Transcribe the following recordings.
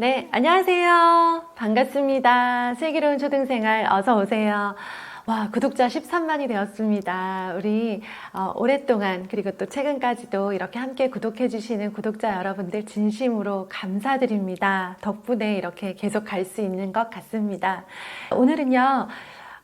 네, 안녕하세요. 반갑습니다. 슬기로운 초등생활 어서 오세요. 와, 구독자 13만이 되었습니다. 우리 어, 오랫동안 그리고 또 최근까지도 이렇게 함께 구독해 주시는 구독자 여러분들 진심으로 감사드립니다. 덕분에 이렇게 계속 갈 수 있는 것 같습니다. 오늘은요,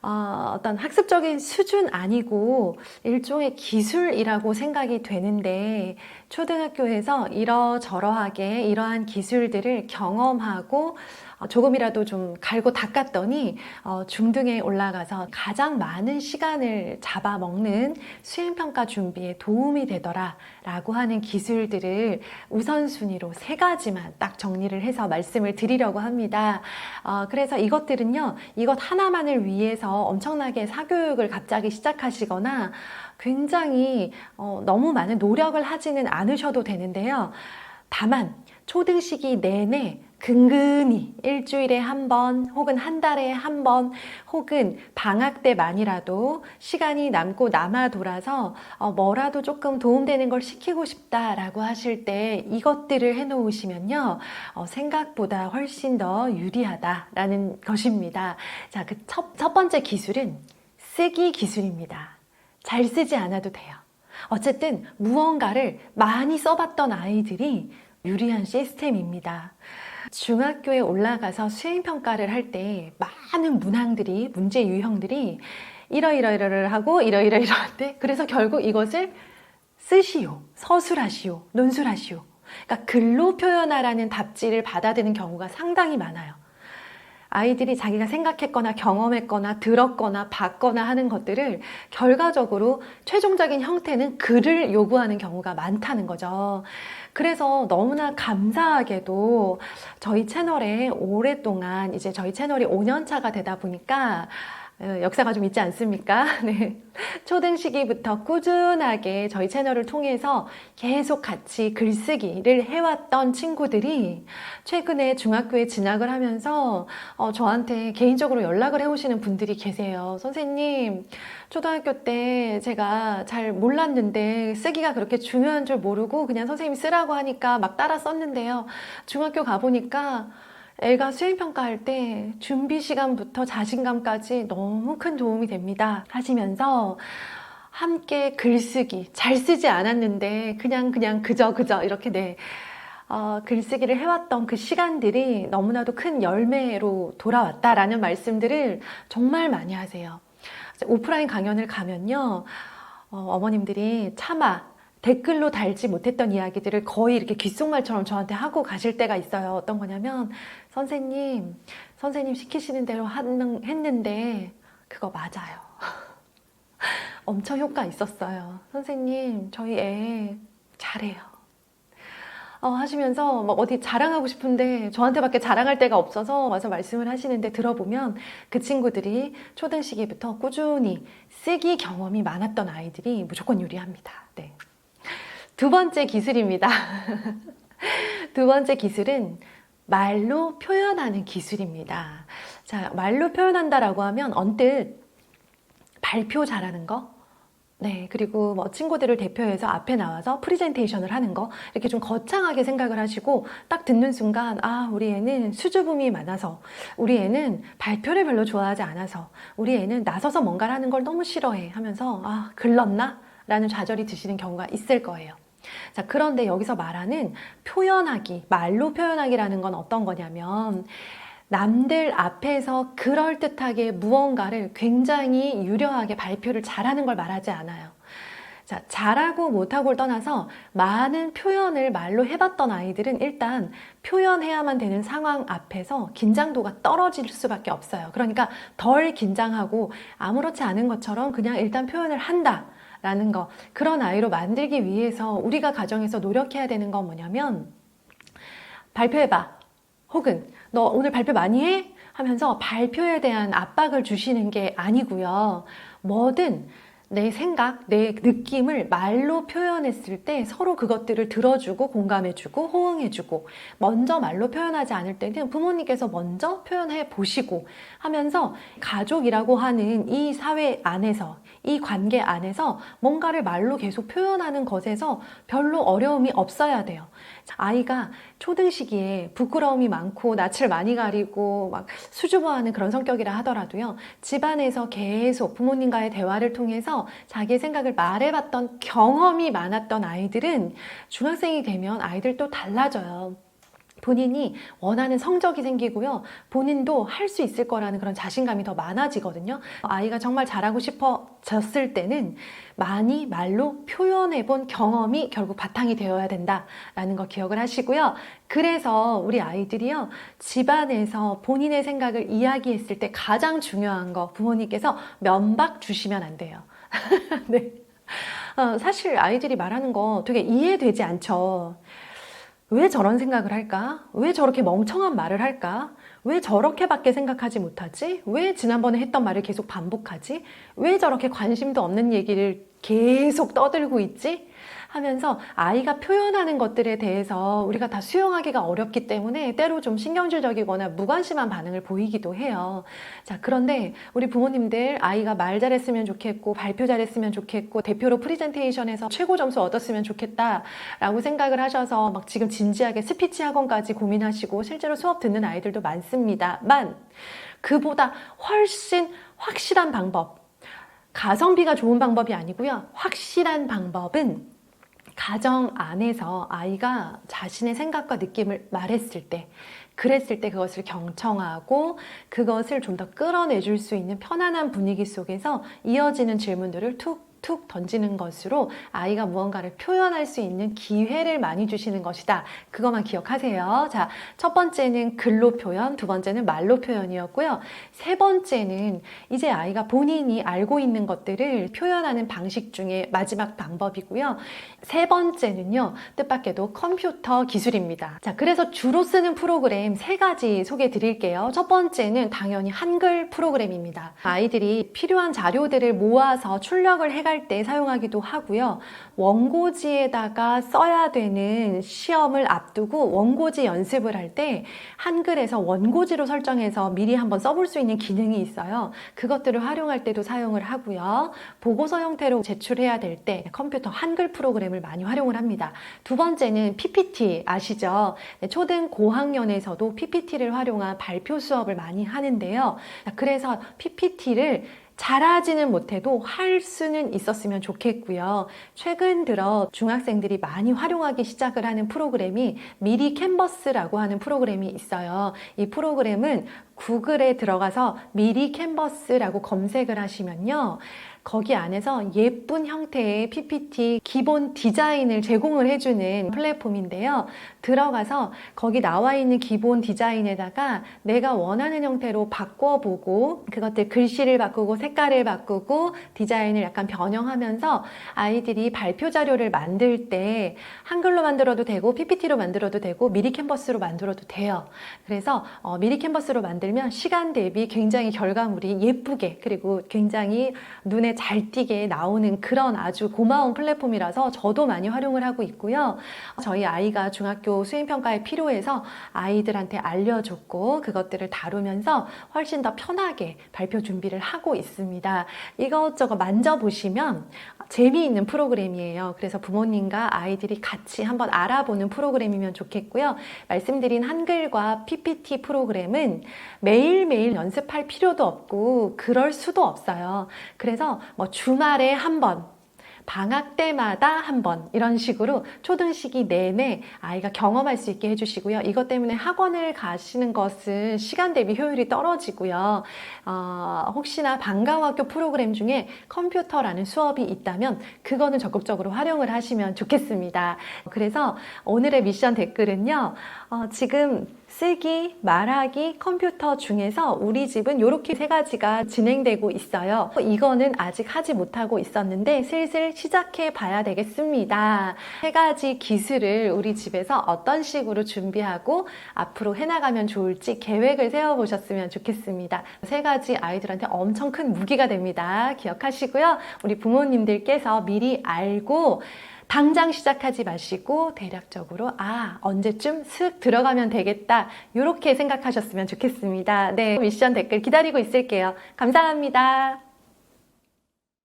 어, 어떤 학습적인 수준 아니고 일종의 기술이라고 생각이 되는데 초등학교에서 이러저러하게 이러한 기술들을 경험하고 어, 조금이라도 좀 갈고 닦았더니 어, 중등에 올라가서 가장 많은 시간을 잡아먹는 수행평가 준비에 도움이 되더라 라고 하는 기술들을 우선순위로 세 가지만 딱 정리를 해서 말씀을 드리려고 합니다. 어, 그래서 이것들은요, 이것 하나만을 위해서 엄청나게 사교육을 갑자기 시작하시거나 굉장히 어, 너무 많은 노력을 하지는 않으셔도 되는데요. 다만 초등 시기 내내 근근히 일주일에 한 번, 혹은 한 달에 한 번, 혹은 방학 때만이라도 시간이 남고 남아 돌아서 어, 뭐라도 조금 도움되는 걸 시키고 싶다라고 하실 때 이것들을 해놓으시면요, 어, 생각보다 훨씬 더 유리하다라는 것입니다. 자, 그 첫, 첫 번째 기술은 쓰기 기술입니다. 잘 쓰지 않아도 돼요. 어쨌든 무언가를 많이 써봤던 아이들이 유리한 시스템입니다. 중학교에 올라가서 수행평가를 할 때 많은 문항들이, 문제 유형들이 이러이러이러를 하고 이러이러이러한데 그래서 결국 이것을 쓰시오, 서술하시오, 논술하시오. 그러니까 글로 표현하라는 답지를 받아드는 경우가 상당히 많아요. 아이들이 자기가 생각했거나 경험했거나 들었거나 봤거나 하는 것들을 결과적으로 최종적인 형태는 글을 요구하는 경우가 많다는 거죠. 그래서 너무나 감사하게도 저희 채널에 오랫동안 이제 저희 채널이 5년 차가 되다 보니까 어, 역사가 좀 있지 않습니까? 네. 초등 시기부터 꾸준하게 저희 채널을 통해서 계속 같이 글쓰기를 해왔던 친구들이 최근에 중학교에 진학을 하면서 어, 저한테 개인적으로 연락을 해오시는 분들이 계세요. 선생님, 초등학교 때 제가 잘 몰랐는데 쓰기가 그렇게 중요한 줄 모르고 그냥 선생님이 쓰라고 하니까 막 따라 썼는데요. 중학교 가보니까 애가 수행평가할 때 준비 시간부터 자신감까지 너무 큰 도움이 됩니다. 하시면서 함께 글쓰기, 잘 쓰지 않았는데 그냥 그냥 그저 그저 이렇게 네. 어, 글쓰기를 해왔던 그 시간들이 너무나도 큰 열매로 돌아왔다라는 말씀들을 정말 많이 하세요. 오프라인 강연을 가면요, 어, 어머님들이 차마 댓글로 달지 못했던 이야기들을 거의 이렇게 귓속말처럼 저한테 하고 가실 때가 있어요. 어떤 거냐면, 선생님, 선생님 시키시는 대로 하는, 했는데, 그거 맞아요. 엄청 효과 있었어요. 선생님, 저희 애 잘해요. 어, 하시면서 막 어디 자랑하고 싶은데 저한테밖에 자랑할 데가 없어서 와서 말씀을 하시는데 들어보면 그 친구들이 초등 시기부터 꾸준히 쓰기 경험이 많았던 아이들이 무조건 유리합니다. 네. 두 번째 기술입니다. 두 번째 기술은 말로 표현하는 기술입니다. 자, 말로 표현한다라고 하면 언뜻 발표 잘하는 거, 네, 그리고 뭐 친구들을 대표해서 앞에 나와서 프리젠테이션을 하는 거, 이렇게 좀 거창하게 생각을 하시고 딱 듣는 순간, 아, 우리 애는 수줍음이 많아서, 우리 애는 발표를 별로 좋아하지 않아서, 우리 애는 나서서 뭔가를 하는 걸 너무 싫어해 하면서, 아, 글렀나? 라는 좌절이 드시는 경우가 있을 거예요. 자, 그런데 여기서 말하는 표현하기, 말로 표현하기라는 건 어떤 거냐면, 남들 앞에서 그럴듯하게 무언가를 굉장히 유려하게 발표를 잘하는 걸 말하지 않아요. 자, 잘하고 못하고를 떠나서 많은 표현을 말로 해봤던 아이들은 일단 표현해야만 되는 상황 앞에서 긴장도가 떨어질 수밖에 없어요. 그러니까 덜 긴장하고 아무렇지 않은 것처럼 그냥 일단 표현을 한다. 라는 거. 그런 아이로 만들기 위해서 우리가 가정에서 노력해야 되는 건 뭐냐면 발표해봐. 혹은 너 오늘 발표 많이 해? 하면서 발표에 대한 압박을 주시는 게 아니고요. 뭐든 내 생각, 내 느낌을 말로 표현했을 때 서로 그것들을 들어주고 공감해주고 호응해주고 먼저 말로 표현하지 않을 때는 부모님께서 먼저 표현해 보시고 하면서 가족이라고 하는 이 사회 안에서 이 관계 안에서 뭔가를 말로 계속 표현하는 것에서 별로 어려움이 없어야 돼요. 자, 아이가 초등 시기에 부끄러움이 많고 낯을 많이 가리고 막 수줍어하는 그런 성격이라 하더라도요. 집안에서 계속 부모님과의 대화를 통해서 자기의 생각을 말해봤던 경험이 많았던 아이들은 중학생이 되면 아이들 또 달라져요. 본인이 원하는 성적이 생기고요. 본인도 할 수 있을 거라는 그런 자신감이 더 많아지거든요. 아이가 정말 잘하고 싶어졌을 때는 많이 말로 표현해 본 경험이 결국 바탕이 되어야 된다라는 거 기억을 하시고요. 그래서 우리 아이들이요. 집안에서 본인의 생각을 이야기했을 때 가장 중요한 거 부모님께서 면박 주시면 안 돼요. 네. 어, 사실 아이들이 말하는 거 되게 이해되지 않죠. 왜 저런 생각을 할까? 왜 저렇게 멍청한 말을 할까? 왜 저렇게밖에 생각하지 못하지? 왜 지난번에 했던 말을 계속 반복하지? 왜 저렇게 관심도 없는 얘기를 계속 떠들고 있지? 하면서 아이가 표현하는 것들에 대해서 우리가 다 수용하기가 어렵기 때문에 때로 좀 신경질적이거나 무관심한 반응을 보이기도 해요. 자, 그런데 우리 부모님들 아이가 말 잘했으면 좋겠고 발표 잘했으면 좋겠고 대표로 프리젠테이션에서 최고 점수 얻었으면 좋겠다라고 생각을 하셔서 막 지금 진지하게 스피치 학원까지 고민하시고 실제로 수업 듣는 아이들도 많습니다만 그보다 훨씬 확실한 방법 가성비가 좋은 방법이 아니고요. 확실한 방법은 가정 안에서 아이가 자신의 생각과 느낌을 말했을 때, 그랬을 때 그것을 경청하고 그것을 좀 더 끌어내줄 수 있는 편안한 분위기 속에서 이어지는 질문들을 툭 툭 던지는 것으로 아이가 무언가를 표현할 수 있는 기회를 많이 주시는 것이다. 그것만 기억하세요. 자, 첫 번째는 글로 표현, 두 번째는 말로 표현이었고요. 세 번째는 이제 아이가 본인이 알고 있는 것들을 표현하는 방식 중에 마지막 방법이고요. 세 번째는요, 뜻밖에도 컴퓨터 기술입니다. 자, 그래서 주로 쓰는 프로그램 세 가지 소개해 드릴게요. 첫 번째는 당연히 한글 프로그램입니다. 아이들이 필요한 자료들을 모아서 출력을 해갈 때 사용하기도 하고요. 원고지에다가 써야 되는 시험을 앞두고 원고지 연습을 할 때 한글에서 원고지로 설정해서 미리 한번 써볼 수 있는 기능이 있어요. 그것들을 활용할 때도 사용을 하고요. 보고서 형태로 제출해야 될 때 컴퓨터 한글 프로그램을 많이 활용을 합니다. 두 번째는 PPT 아시죠? 네, 초등 고학년에서도 PPT를 활용한 발표 수업을 많이 하는데요. 그래서 PPT를 잘하지는 못해도 할 수는 있었으면 좋겠고요. 최근 들어 중학생들이 많이 활용하기 시작을 하는 프로그램이 미리 캔버스라고 하는 프로그램이 있어요. 이 프로그램은 구글에 들어가서 미리 캔버스라고 검색을 하시면요. 거기 안에서 예쁜 형태의 PPT 기본 디자인을 제공을 해주는 플랫폼인데요. 들어가서 거기 나와 있는 기본 디자인에다가 내가 원하는 형태로 바꿔보고 그것들 글씨를 바꾸고 색깔을 바꾸고 디자인을 약간 변형하면서 아이들이 발표 자료를 만들 때 한글로 만들어도 되고 PPT로 만들어도 되고 미리 캔버스로 만들어도 돼요. 그래서 어, 미리 캔버스로 만들면 시간 대비 굉장히 결과물이 예쁘게 그리고 굉장히 눈에 잘 띄게 나오는 그런 아주 고마운 플랫폼이라서 저도 많이 활용을 하고 있고요. 저희 아이가 중학교 수행평가에 필요해서 아이들한테 알려줬고 그것들을 다루면서 훨씬 더 편하게 발표 준비를 하고 있습니다. 이것저것 만져보시면 재미있는 프로그램이에요. 그래서 부모님과 아이들이 같이 한번 알아보는 프로그램이면 좋겠고요. 말씀드린 한글과 PPT 프로그램은 매일매일 연습할 필요도 없고 그럴 수도 없어요. 그래서 뭐 주말에 한 번, 방학 때마다 한 번 이런 식으로 초등 시기 내내 아이가 경험할 수 있게 해주시고요. 이것 때문에 학원을 가시는 것은 시간 대비 효율이 떨어지고요. 어, 혹시나 방과학교 프로그램 중에 컴퓨터라는 수업이 있다면 그거는 적극적으로 활용을 하시면 좋겠습니다. 그래서 오늘의 미션 댓글은요. 어, 지금 쓰기, 말하기, 컴퓨터 중에서 우리 집은 이렇게 세 가지가 진행되고 있어요. 이거는 아직 하지 못하고 있었는데 슬슬 시작해 봐야 되겠습니다. 세 가지 기술을 우리 집에서 어떤 식으로 준비하고 앞으로 해나가면 좋을지 계획을 세워보셨으면 좋겠습니다. 세 가지 아이들한테 엄청 큰 무기가 됩니다. 기억하시고요. 우리 부모님들께서 미리 알고 당장 시작하지 마시고 대략적으로 아 언제쯤 슥 들어가면 되겠다 이렇게 생각하셨으면 좋겠습니다. 네 미션 댓글 기다리고 있을게요. 감사합니다.